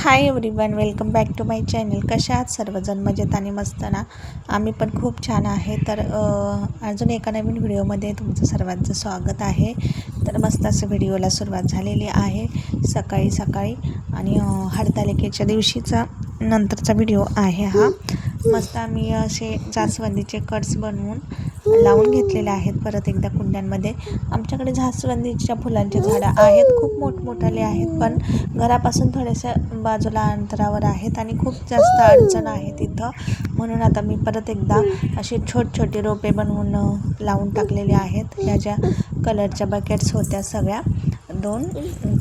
Hi everyone welcome back to my channel कशा आहात सर्वजण? मजेत आणि मस्त ना? आम्ही पण खूप छान आहे. तर अजून एका नवीन व्हिडिओमध्ये तुमचं सर्वांचं स्वागत आहे. तर मस्त असं व्हिडिओला सुरुवात झालेली आहे. सकाळी सकाळी आणि हरतालिकेच्या दिवशीचा नंतरचा व्हिडिओ आहे हा. मस्त आम्ही असे जास्वंदीचे कट्स बनवून लावून घेतलेले आहेत परत एकदा कुंड्यांमध्ये. आमच्याकडे झासवंदीच्या फुलांची झाडं आहेत. खूप मोठमोठाले आहेत पण घरापासून थोड्याशा बाजूला अंतरावर आहेत आणि खूप जास्त अडचण आहे तिथं. म्हणून आता मी परत एकदा असे छोट छोटे रोपे बनवून लावून टाकलेले आहेत. ह्या ज्या कलरच्या बकेट्स होत्या सगळ्या दोन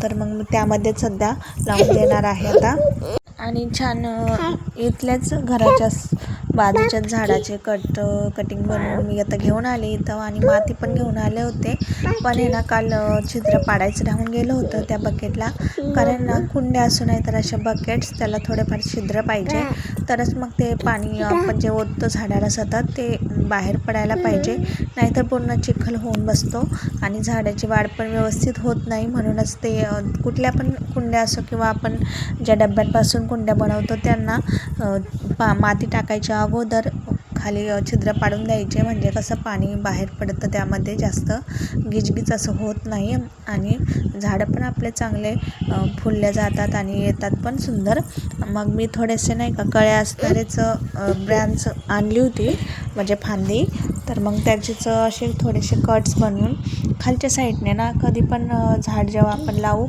तर मग मी त्यामध्ये सध्या लावून देणार आहे आता. आणि छान इथल्याच घराच्या बाजूच्याच झाडाचे कट कटिंग बनवून मी आता घेऊन आले इथं आणि माती पण घेऊन आले होते. पण हे ना काल छिद्र पाडायचं राहून गेलं होतं त्या बकेटला कारण ना कुंड्या असू नाही तर अशा बकेट्स त्याला थोडेफार छिद्र पाहिजे. तरच मग ते पाणी आपण जे ओततो झाडाला सतत ते बाहेर पडायला पाहिजे. नाहीतर पूर्ण चिखल होऊन बसतो आणि झाडाची वाढ पण व्यवस्थित होत नाही. म्हणूनच ते कुठल्या पण कुंड्या असो किंवा आपण ज्या डब्यांपासून कुंड्या बनवतो त्यांना पा माती टाकायच्या अगोदर खाली छिद्र पाडून द्यायचे. म्हणजे कसं पाणी बाहेर पडतं त्यामध्ये जास्त गिजगीज असं होत नाही आणि झाडं पण आपले चांगले फुलले जातात आणि येतात पण सुंदर. मग मी थोडेसे नाही का कळ्या असणारेच ब्रँच आणली होती म्हणजे फांदी. तर मग त्याचेच असे थोडेसे कट्स बनवून खालच्या साईडने ना कधी पण झाड जेव्हा आपण लावू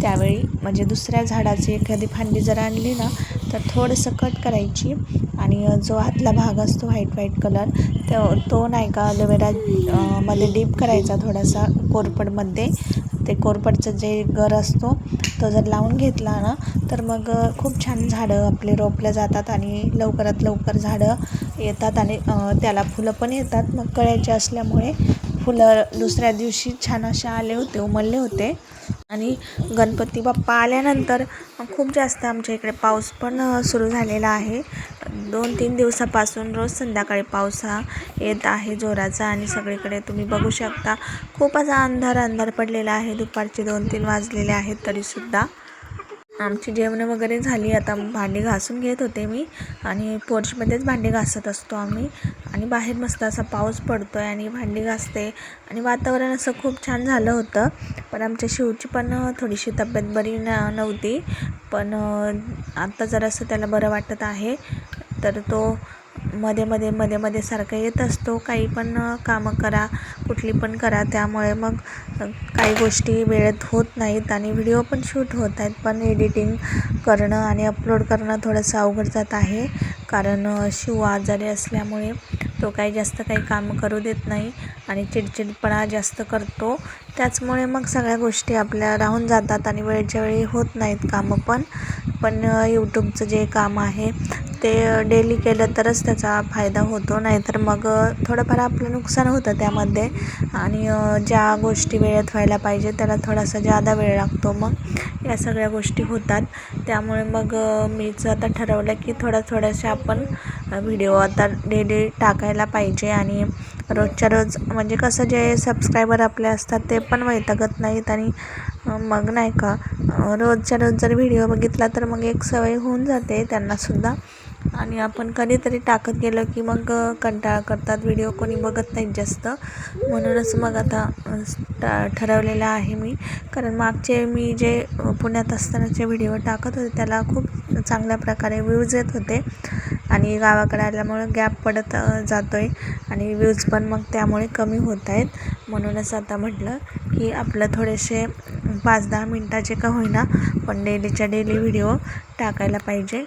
त्यावेळी म्हणजे दुसऱ्या झाडाची एखादी फांदी जर आणली ना तर थोडंसं कट करायची. आणि जो आतला भाग असतो व्हाईट व्हाईट कलर तो तो नाही का अलोवेरा मध्ये डीप करायचा थोडासा कोरपडमध्ये. ते कोरपडचं जे गर असतो तो जर लावून घेतला ना तर मग खूप छान झाडं आपले रोपले जातात आणि लवकरात लवकर झाडं येतात आणि त्याला फुलं पण येतात. मग कळ्याचे असल्यामुळे फुलं दुसऱ्या दिवशी छान असे आले होते उमलले होते. आणि गणपती बाप्पा आल्यानंतर खूप जास्त आमच्या इकडे पाऊस पण सुरू झालेला आहे. दोन तीन दिवसापासून रोज संध्याकाळी पाऊस हा येत आहे जोराचा आणि सगळीकडे तुम्ही बघू शकता. खूपच अंधार अंधार पडलेला आहे. दुपारचे दोन तीन वाजलेले आहेत तरीसुद्धा. आमची जेवणं वगैरे झाली. आता भांडी घासून घेत होते मी आणि पोर्चमध्येच भांडी घासत असतो आम्ही. आणि बाहेर मस्त असा पाऊस पडतो आहे आणि भांडी घासते. आणि वातावरण असं खूप छान झालं होतं. पण आमच्या शिवची पण थोडीशी तब्येत बरी न नव्हती. पण आत्ता जरासं त्याला बरं वाटत आहे. तर तो मध्ये मध्ये मध्ये मध्ये सारखं येत असतो. काही पण कामं करा कुठली पण करा. त्यामुळे मग काही गोष्टी वेळेत होत नाहीत आणि व्हिडिओ पण शूट होत आहेत. पण एडिटिंग करणं आणि अपलोड करणं थोडंसं अवघड जात आहे. कारण शिव आजारी असल्यामुळे तो काही जास्त काही काम करू देत नाही आणि चिडचिडपणा जास्त करतो. त्याचमुळे मग सगळ्या गोष्टी आपल्या राहून जातात आणि वेळच्या वेळी होत नाहीत कामं पण. पण यूट्यूबचं जे काम आहे ते डेली केलं तरच त्याचा फायदा होतो. नाहीतर मग थोडंफार आपलं नुकसान होतं त्यामध्ये. आणि ज्या गोष्टी वेळेत व्हायला पाहिजे त्याला थोडासा जादा वेळ लागतो मग. या सगळ्या गोष्टी होतात. त्यामुळे मग मीच आता ठरवलं की थोड्या थोड्याशा आपण व्हिडिओ आता डेली टाकायला पाहिजे. आणि रोजच्या रोज म्हणजे कसं जे सबस्क्रायबर आपले असतात ते पण वैतागत नाहीत. आणि मग नाही का रोजच्या रोज जर व्हिडिओ बघितला तर मग एक सवय होऊन जाते त्यांनासुद्धा आणि आपण कधीतरी टाकत गेलं की मग कंटाळा करतात. व्हिडिओ कोणी बघत नाहीत जास्त. म्हणूनच मग आता ठरवलेलं आहे मी. कारण मागचे मी जे पुण्यात असतानाचे व्हिडिओ टाकत होते त्याला खूप चांगल्या प्रकारे व्ह्यूज येत होते. आणि गावाकडे आल्यामुळं गॅप पडत जातो आहे आणि व्ह्यूज पण मग त्यामुळे कमी होत आहेत. म्हणूनच आता म्हटलं की आपलं थोडेसे पाच दहा मिनटाचे का होईना पण डेलीच्या डेली व्हिडिओ टाकायला पाहिजे.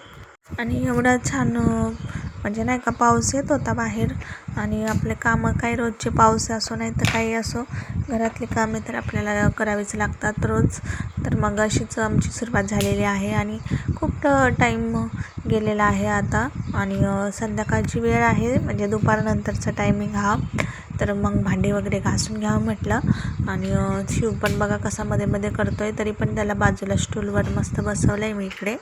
आणि एवढा छान म्हणजे नाही का पाऊस येत होता बाहेर आणि आपले कामं काही रोजचे पाऊस असो नाही तर काही असो घरातले कामे तर आपल्याला करावीच लागतात रोज. तर मग अशीच आमची सुरुवात झालेली आहे आणि खूप टाईम गेलेला आहे आता. आणि संध्याकाळची वेळ आहे म्हणजे दुपारनंतरचा टायमिंग हा. तर मग भांडी वगैरे घासून घ्यावं म्हटलं. आणि शिव पण बघा कसा मध्ये मध्ये करतो आहे तरी पण त्याला बाजूला स्टूलवर मस्त बसवलं आहे मी इकडे.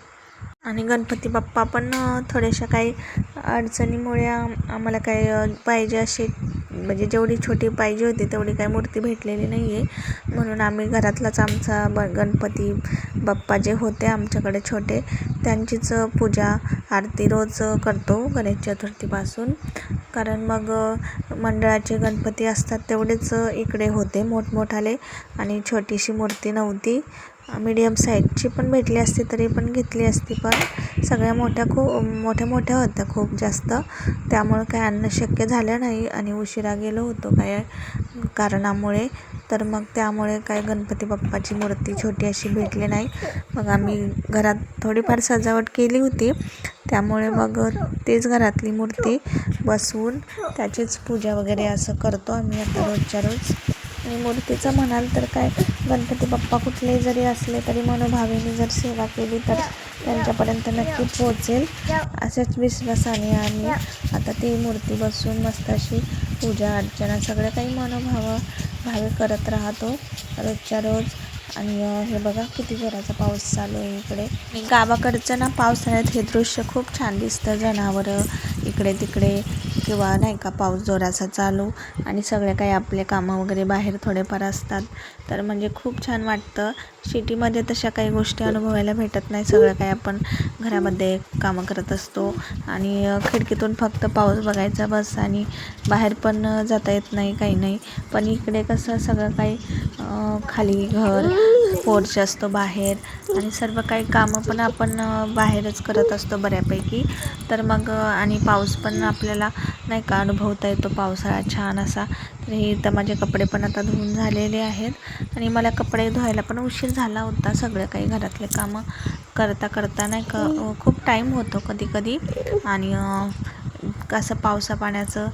आणि गणपती बाप्पा पण थोड्याशा काही अडचणीमुळे आम आम्हाला काही पाहिजे असे म्हणजे जेवढी छोटी पाहिजे होती तेवढी काही मूर्ती भेटलेली नाही आहे म्हणून आम्ही घरातलाच आमचा ब गणपती बाप्पा जे होते आमच्याकडे छोटे त्यांचीच पूजा आरती रोज करतो गणेश चतुर्थीपासून. कारण मग मंडळाचे गणपती असतात तेवढेच इकडे होते मोठमोठाले आणि छोटीशी मूर्ती नव्हती. मीडियम साईजची पण भेटली असती तरी पण घेतली असती पण सगळ्या मोठ्या खूप मोठ्या मोठ्या होत्या खूप जास्त. त्यामुळं काय आणणं शक्य झालं नाही आणि उशिरा गेलो होतो काय कारणामुळे. तर मग त्यामुळे काय गणपती बाप्पाची मूर्ती छोटी अशी भेटली नाही. मग आम्ही घरात थोडीफार सजावट केली होती. त्यामुळे मग तेच घरातली मूर्ती बसवून त्याचीच पूजा वगैरे असं करतो आम्ही आता रोजच्या रोज. आणि मूर्तीचं म्हणाल तर काय? गणपती बाप्पा कुठलेही जरी असले तरी मनोभावेने जर सेवा केली तर त्यांच्यापर्यंत नक्की पोहोचेल असेच विश्वासाने आम्ही आता ती मूर्ती बसून मस्त अशी पूजा अर्चना सगळं काही मनोभाव भावे करत राहतो रोजच्या रोज. आणि हे बघा किती जोराचा पाऊस चालू आहे इकडे. गावाकडचं ना पावसाळ्यात हे दृश्य खूप छान दिसतं जनावरं. इकडे तिकडे किंवा नाही का पाऊस जोराचा चालू आणि सगळे काही आपले कामं वगैरे बाहेर थोडेफार असतात. तर म्हणजे खूप छान वाटतं. सिटीमध्ये तशा काही गोष्टी अनुभवायला भेटत नाही. सगळं काही आपण घरामध्ये कामं करत असतो. आणि खिडकीतून फक्त पाऊस बघायचा बस आणि बाहेर पण जाता येत नाही काही नाही. पण इकडे कसं सगळं काही खाली घर पोर्च असतो बाहेर आणि सर्व काही कामं पण आपण बाहेरच करत असतो बऱ्यापैकी. तर मग आणि पाऊस पाऊस पण आपल्याला नाही का अनुभवता येतो. पावसाळा छान असा. तर हे तर माझे कपडे पण आता धुवून झालेले आहेत. आणि मला कपडे धुवायला पण उशीर झाला होता. सगळं काही घरातले कामं करता करता नाही का खूप टाईम होतो कधी कधी. आणि कसं पावसा पाण्याचं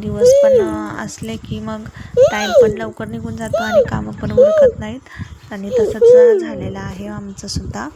दिवस पण असले की मग टाईम पण लवकर निघून जातो आणि कामं पण उरकत नाहीत. आणि तसंच झालेलं आहे आमचं सुद्धा.